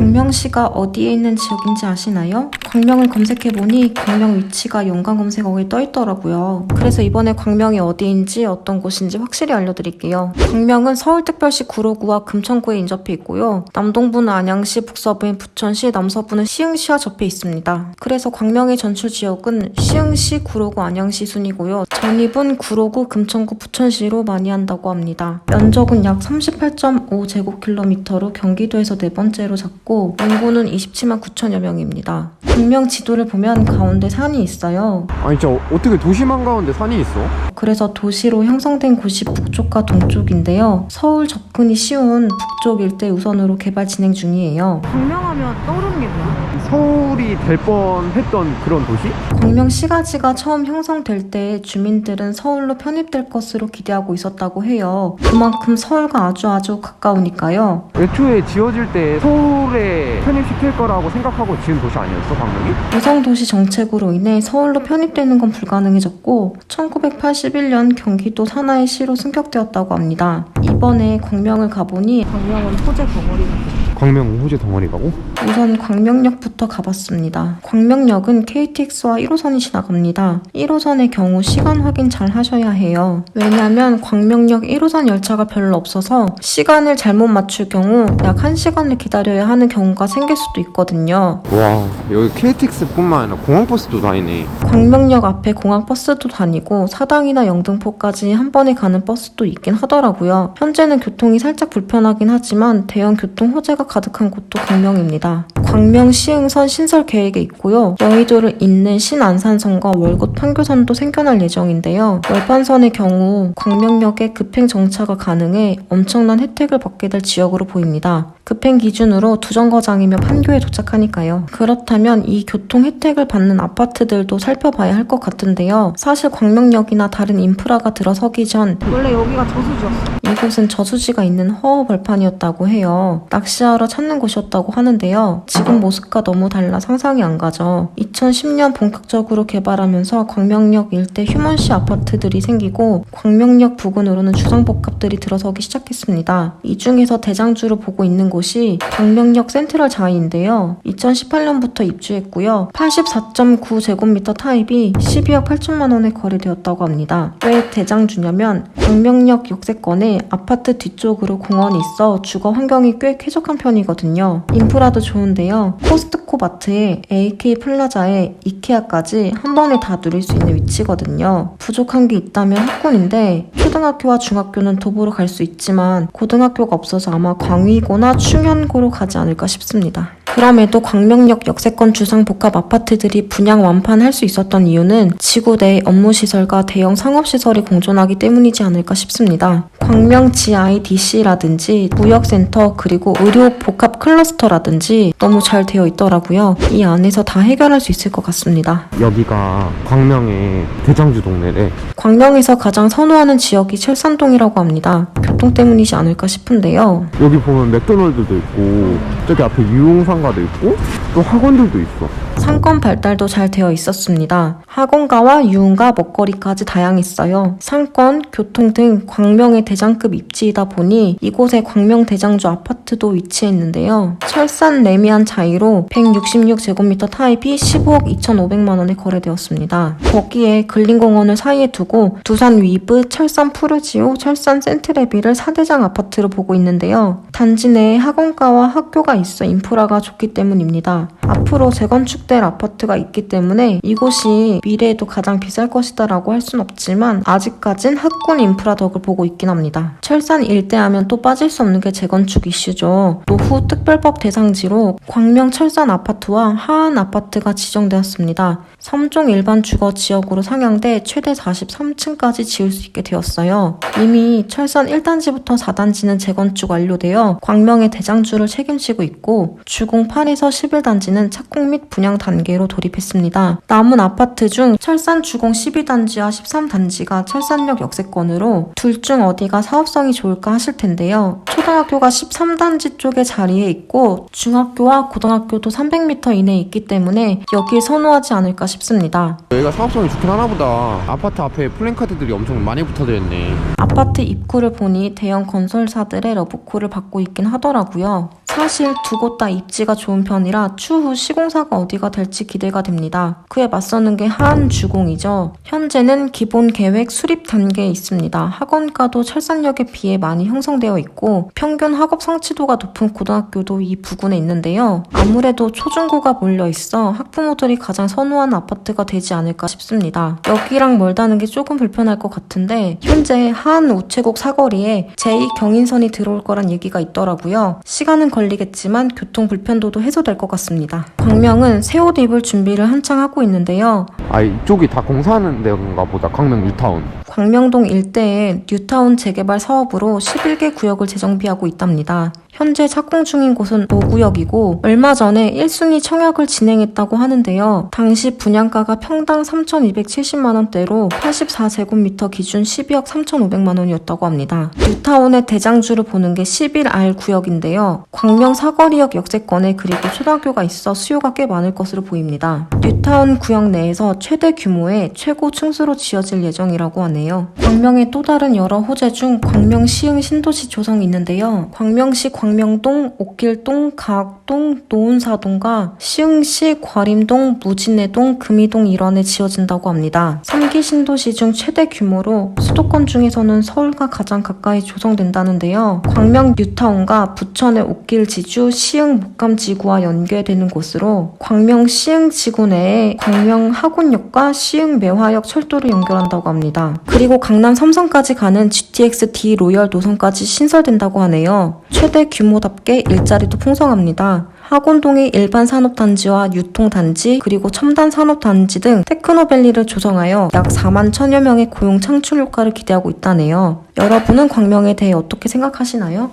광명시가 어디에 있는 지역인지 아시나요? 광명을 검색해보니 광명 위치가 연관 검색어에 떠있더라고요. 그래서 이번에 광명이 어디인지 어떤 곳인지 확실히 알려드릴게요. 광명은 서울특별시 구로구와 금천구에 인접해 있고요. 남동부는 안양시, 북서부인 부천시, 남서부는 시흥시와 접해 있습니다. 그래서 광명의 전출 지역은 시흥시, 구로구, 안양시 순이고요. 전입은 구로구, 금천구, 부천시로 많이 한다고 합니다. 면적은 약 38.5제곱킬로미터로 경기도에서 네 번째로 작고 인구는 27만 9천여 명입니다. 광명 지도를 보면 가운데 산이 있어요. 아니 진짜 어- 어떻게 도시만 가운데 산이 있어? 그래서 도시로 형성된 곳이 북쪽과 동쪽인데요. 서울 접근이 쉬운 북쪽 일대 우선으로 개발 진행 중이에요. 광명하면 떠오르는 게 뭐야? 서울이 될 뻔했던 그런 도시? 광명 시가지가 처음 형성될 때 주민들은 서울로 편입될 것으로 기대하고 있었다고 해요. 그만큼 서울과 아주 아주 가까우니까요. 애초에 지어질 때 서울에 편입시킬 거라고 생각하고 지은 도시 아니었어 광명이? 우성도시 정책으로 인해 서울로 편입되는 건 불가능해졌고 1981년 경기도 산하의 시로 승격되었다고 합니다. 이번에 광명을 가보니 광명은 소재 덩어리 같아. 광명 호재 덩어리라고? 우선 광명역부터 가봤습니다. 광명역은 KTX와 1호선이 지나갑니다. 1호선의 경우 시간 확인 잘 하셔야 해요. 왜냐하면 광명역 1호선 열차가 별로 없어서 시간을 잘못 맞출 경우 약 1시간을 기다려야 하는 경우가 생길 수도 있거든요. 와 여기 KTX뿐만 아니라 공항버스도 다니네 광명역 앞에 공항버스도 다니고 사당이나 영등포까지 한 번에 가는 버스도 있긴 하더라고요. 현재는 교통이 살짝 불편하긴 하지만 대형 교통 호재가 가득한 곳도 광명입니다. 광명 시흥선 신설 계획에 있고요. 여의도를 잇는 신안산선과 월곶 판교선도 생겨날 예정인데요. 월반선의 경우 광명역에 급행 정차가 가능해 엄청난 혜택을 받게 될 지역으로 보입니다. 급행 기준으로 두 정거장이면 판교에 도착하니까요. 그렇다면 이 교통 혜택을 받는 아파트들도 살펴봐야 할 것 같은데요. 사실 광명역이나 다른 인프라가 들어서기 전 원래 여기가 저수지였어. 이곳은 저수지가 있는 허허벌판이었다고 해요. 낚시하러 찾는 곳이었다고 하는데요. 지금 모습과 너무 달라 상상이 안 가죠. 2010년 본격적으로 개발하면서 광명역 일대 휴먼시 아파트들이 생기고 광명역 부근으로는 주상복합들이 들어서기 시작했습니다. 이 중에서 대장주로 보고 있는 곳이 광명역 센트럴 자이인데요. 2018년부터 입주했고요. 84.9제곱미터 타입이 12억 8천만 원에 거래되었다고 합니다. 왜 대장주냐면 광명역 역세권에 아파트 뒤쪽으로 공원이 있어 주거 환경이 꽤 쾌적한 편이거든요. 인프라도 좋은데 요. 코스트코 마트에 AK 플라자에 이케아까지 한 번에 다 누릴 수 있는 위치거든요. 부족한 게 있다면 학군인데 초등학교와 중학교는 도보로 갈 수 있지만 고등학교가 없어서 아마 광위고나 충현고로 가지 않을까 싶습니다. 그럼에도 광명역 역세권 주상 복합 아파트들이 분양 완판할 수 있었던 이유는 지구 내 업무 시설과 대형 상업 시설이 공존하기 때문이지 않을까 싶습니다. 광명 GIDC라든지 무역센터 그리고 의료 복합 클러스터라든지 너무 잘 되어 있더라고요. 이 안에서 다 해결할 수 있을 것 같습니다. 여기가 광명의 대장주 동네래 광명에서 가장 선호하는 지역이 철산동이라고 합니다. 교통 때문이지 않을까 싶은데요. 여기 보면 맥도날드도 있고 저기 앞에 유흥상 가도 있고 또 학원들도 있어 상권 발달도 잘 되어 있었습니다. 학원가와 유흥가, 먹거리까지 다양했어요. 상권, 교통 등 광명의 대장급 입지이다 보니 이곳에 광명 대장주 아파트도 위치해 있는데요. 철산 레미안 자이로 166제곱미터 타입이 15억 2,500만 원에 거래되었습니다. 거기에 근린공원을 사이에 두고 두산 위브, 철산 푸르지오, 철산 센트레비를 4대장 아파트로 보고 있는데요. 단지 내에 학원가와 학교가 있어 인프라가 좋기 때문입니다. 앞으로 재건축될 아파트가 있기 때문에 이곳이 미래에도 가장 비쌀 것이다 라고 할 순 없지만 아직까진 학군 인프라 덕을 보고 있긴 합니다. 철산 일대 하면 또 빠질 수 없는 게 재건축 이슈죠. 노후 특별법 대상지로 광명 철산 아파트와 하안 아파트가 지정되었습니다. 3종 일반 주거 지역으로 상향돼 최대 43층까지 지을 수 있게 되었어요. 이미 철산 1단지부터 4단지는 재건축 완료되어 광명의 대장주를 책임지고 있고 주공 8에서 11단지는 현재는 착공 및 분양 단계로 돌입했습니다. 남은 아파트 중 철산 주공 12단지와 13단지가 철산역 역세권으로 둘 중 어디가 사업성이 좋을까 하실 텐데요. 초등학교가 13단지 쪽에 자리에 있고 중학교와 고등학교도 300m 이내에 있기 때문에 여길 선호하지 않을까 싶습니다. 여기가 사업성이 좋긴 하나 보다 아파트 앞에 플랜카드들이 엄청 많이 붙어져 있네 아파트 입구를 보니 대형 건설사들의 러브콜을 받고 있긴 하더라고요. 사실 두 곳 다 입지가 좋은 편이라 추후 시공사가 어디가 될지 기대가 됩니다. 그에 맞서는 게 한주공이죠. 현재는 기본 계획 수립 단계에 있습니다. 학원가도 철산역에 비해 많이 형성되어 있고 평균 학업 성취도가 높은 고등학교도 이 부근에 있는데요. 아무래도 초중고가 몰려 있어 학부모들이 가장 선호하는 아파트가 되지 않을까 싶습니다. 여기랑 멀다는 게 조금 불편할 것 같은데 현재 한 우체국 사거리에 제2 경인선이 들어올 거란 얘기가 있더라고요. 시간은 걸리겠지만 교통 불편도도 해소될 것 같습니다. 광명은 새 옷 입을 준비를 한창 하고 있는데요. 아 이쪽이 다 공사하는 데인가 보다 광명 뉴타운 광명동 일대에 뉴타운 재개발 사업으로 11개 구역을 재정비하고 있답니다. 현재 착공 중인 곳은 5구역이고 얼마 전에 1순위 청약을 진행했다고 하는데요. 당시 분양가가 평당 3,270만 원대로 84제곱미터 기준 12억 3,500만 원이었다고 합니다. 뉴타운의 대장주를 보는 게 11R 구역인데요. 광명 사거리역 역세권에 그리고 초등학교가 있어 수요가 꽤 많을 것으로 보입니다. 뉴타운 구역 내에서 최대 규모의 최고 층수로 지어질 예정이라고 하네요. 광명의 또 다른 여러 호재 중 광명 시흥 신도시 조성이 있는데요. 광명시 광명동, 옥길동, 가학동, 노은사동과 시흥시 과림동, 무진내동, 금이동 일원에 지어진다고 합니다. 3기 신도시 중 최대 규모로 수도권 중에서는 서울과 가장 가까이 조성된다는데요. 광명 뉴타운과 부천의 옥길 지주, 시흥 목감 지구와 연계되는 곳으로 광명 시흥 지구 내에 광명 학원역과 시흥 매화역 철도를 연결한다고 합니다. 그리고 강남 삼성까지 가는 GTX D 로열 노선까지 신설된다고 하네요. 최대 규모답게 일자리도 풍성합니다. 학원동의 일반 산업단지와 유통단지 그리고 첨단 산업단지 등 테크노밸리를 조성하여 약 4만 천여 명의 고용 창출 효과를 기대하고 있다네요. 여러분은 광명에 대해 어떻게 생각하시나요?